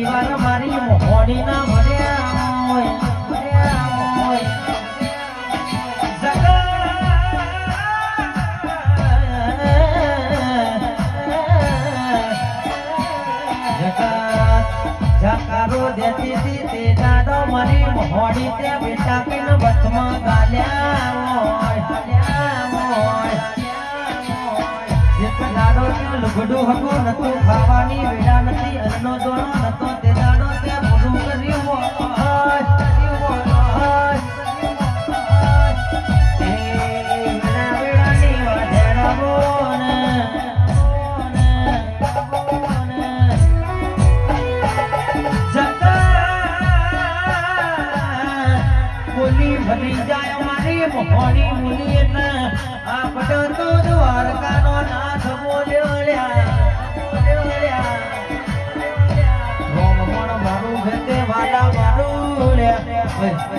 પરિવાર મારી મોહણી ના જકારો દેતી હતી તે દાડો મરી મોડી તે બેટા પીન વચમાં ગાલ્યા. લગડો હતો નતો ખાવાની વેડા નથી અન્નનો દોણો નતો તે 哎。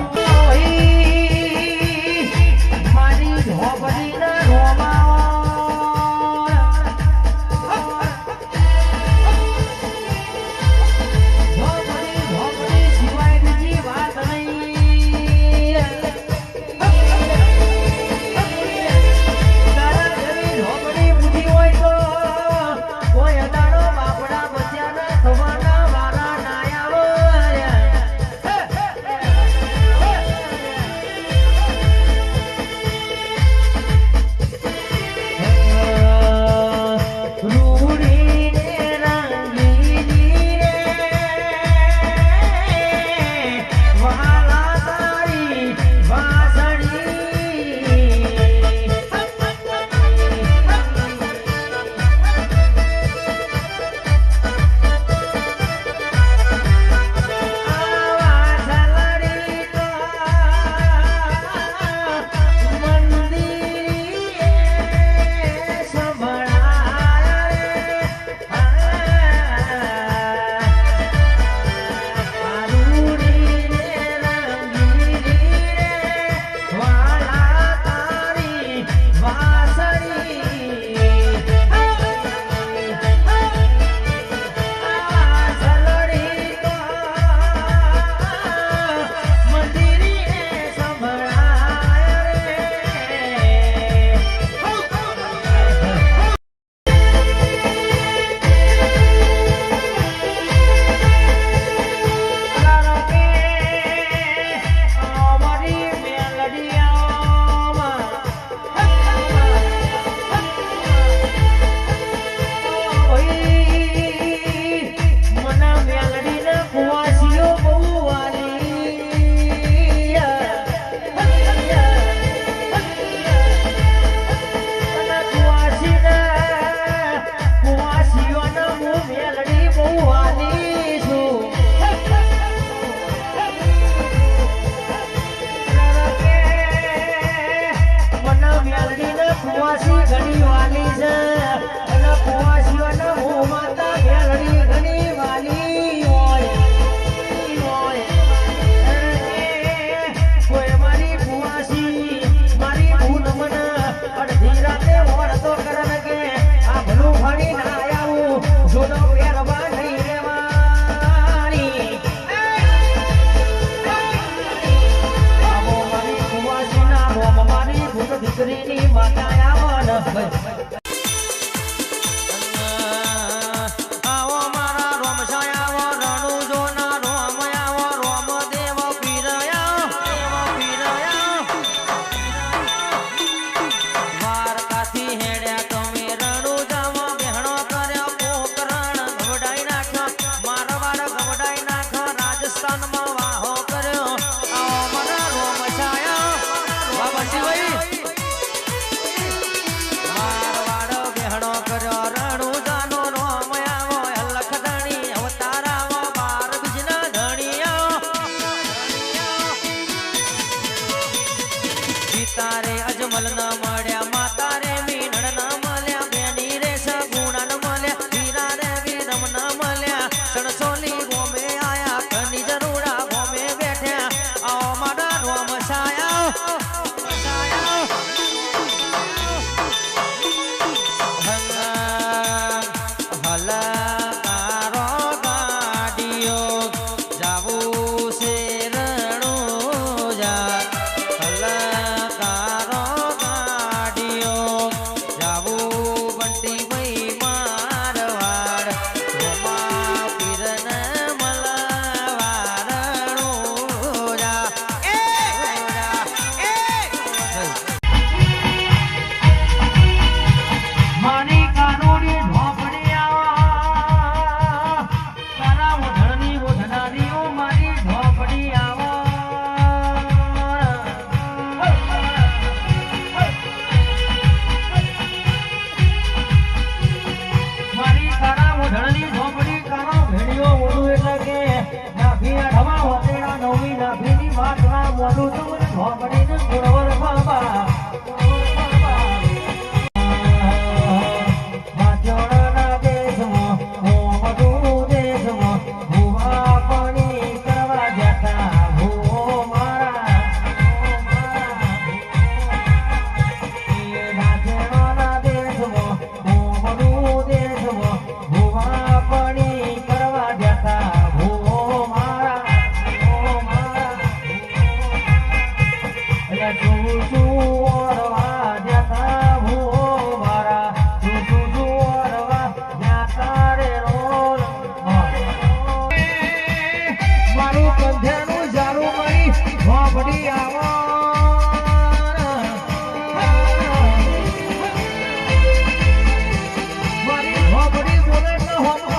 হন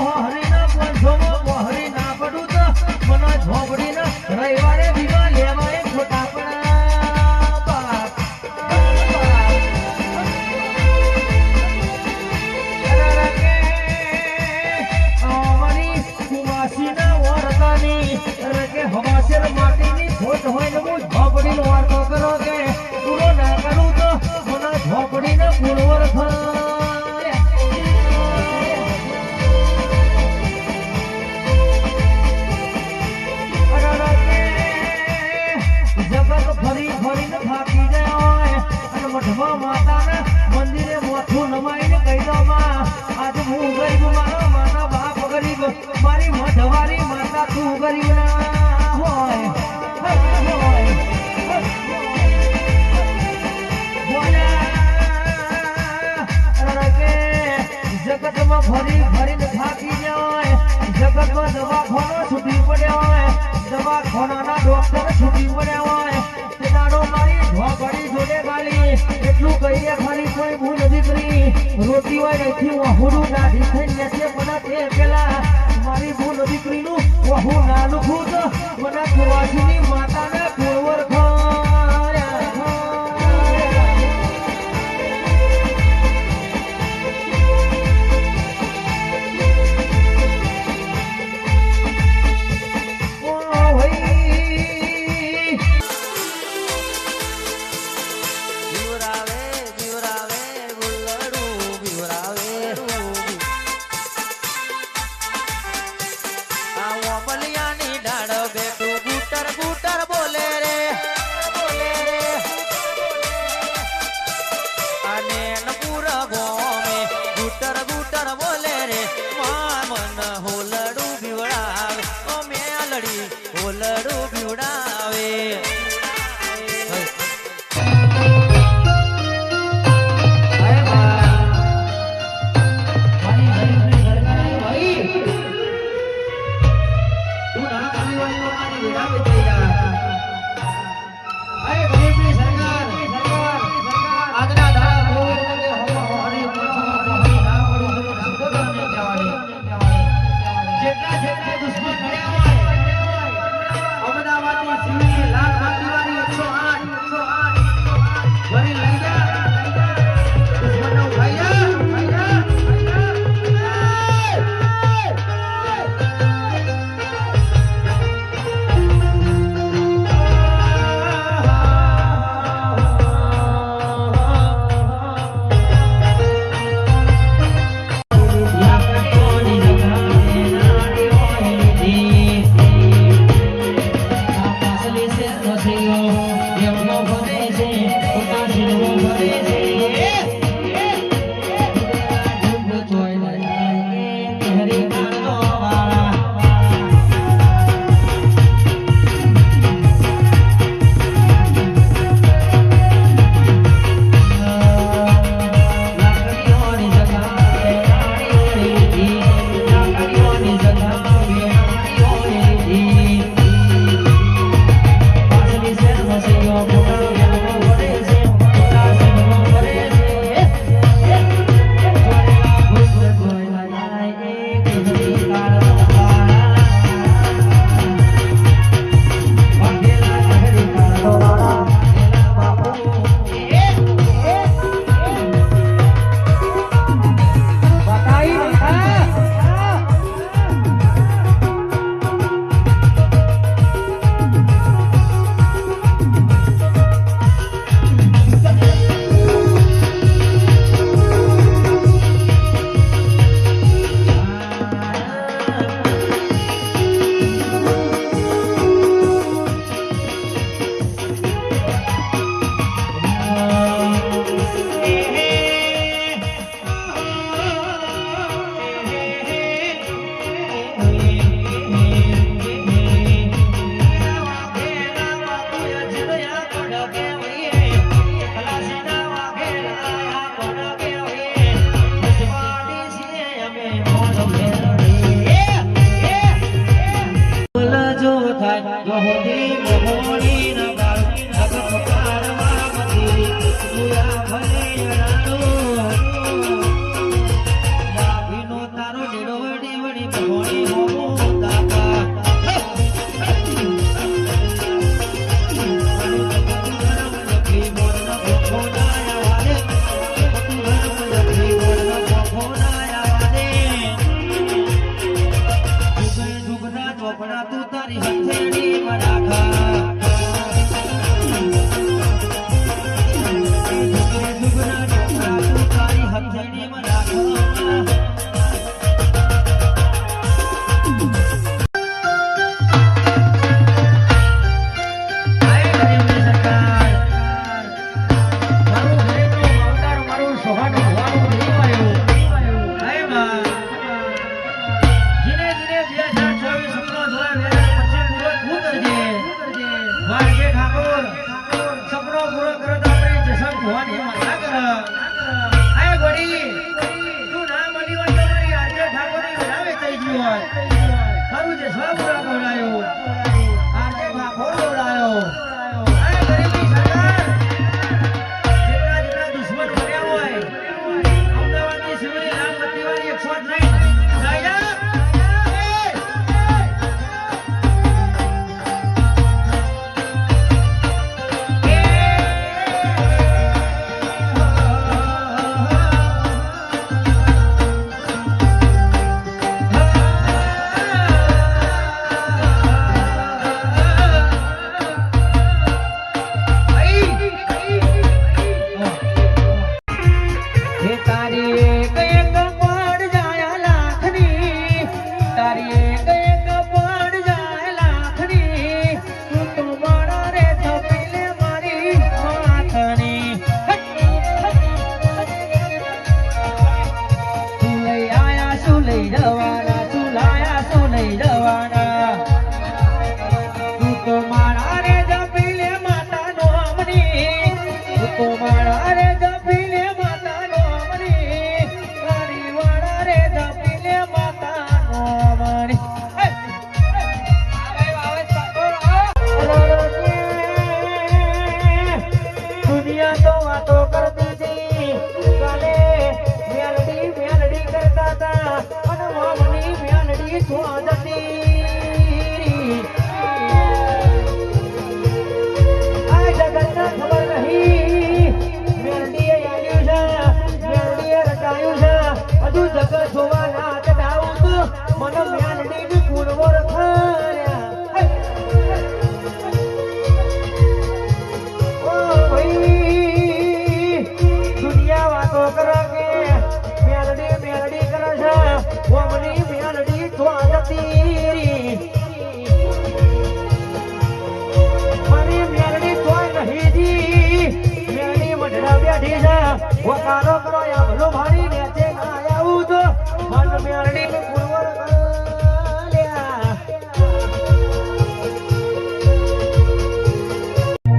એવું કર્યું જગતમાં ફરી ફરીને થાકી ગયો જગતમાં દવાખાનો છૂટી પડ્યો હોય દવાખાનાના ડોક્ટર છૂટી પડ્યા હોય તે મારી ઢોકળી જોડે ગાલી એટલું કહીએ ખાલી કોઈ ભૂલ નથી કરી રોટી હોય નથી હું હુડું નાખી થઈ નથી પણ તે પેલા મારી ભૂલ દીકરીનું હું નાનું ખુદ મને માતાના પૂર્વર્ખ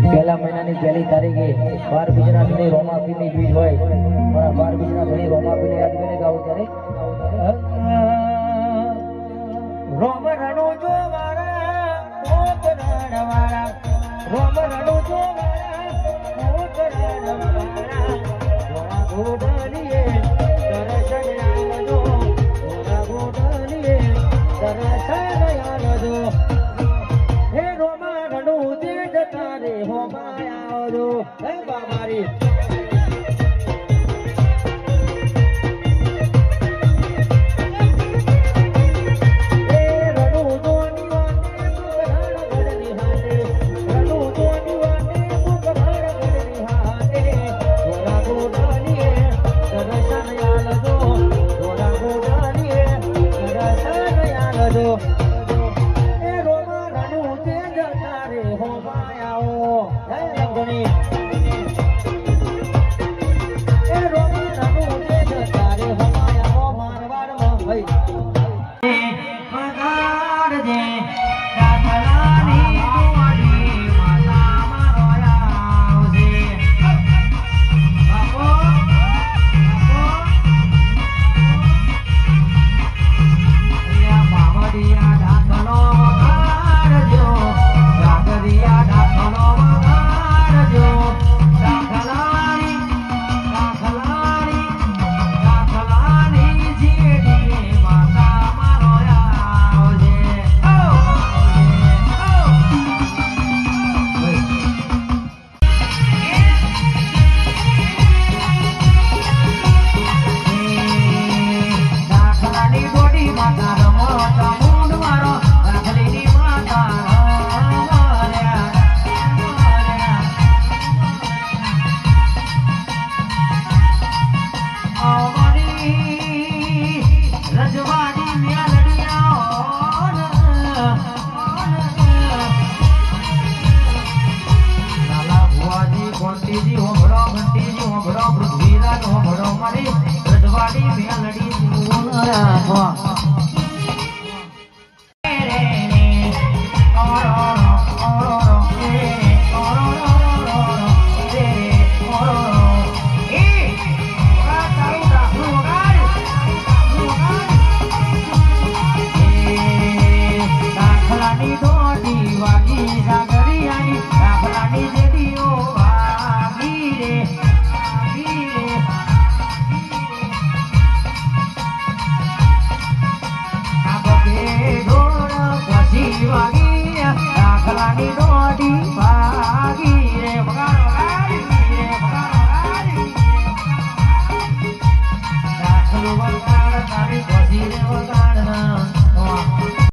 પહેલા મહિનાની પહેલી તારીખે બાર બીજના ધણી રોમાપીની બીજ હોય. બાર બીજના ધણી રોમાપીની યાદ કરીને ગાવું ત્યારે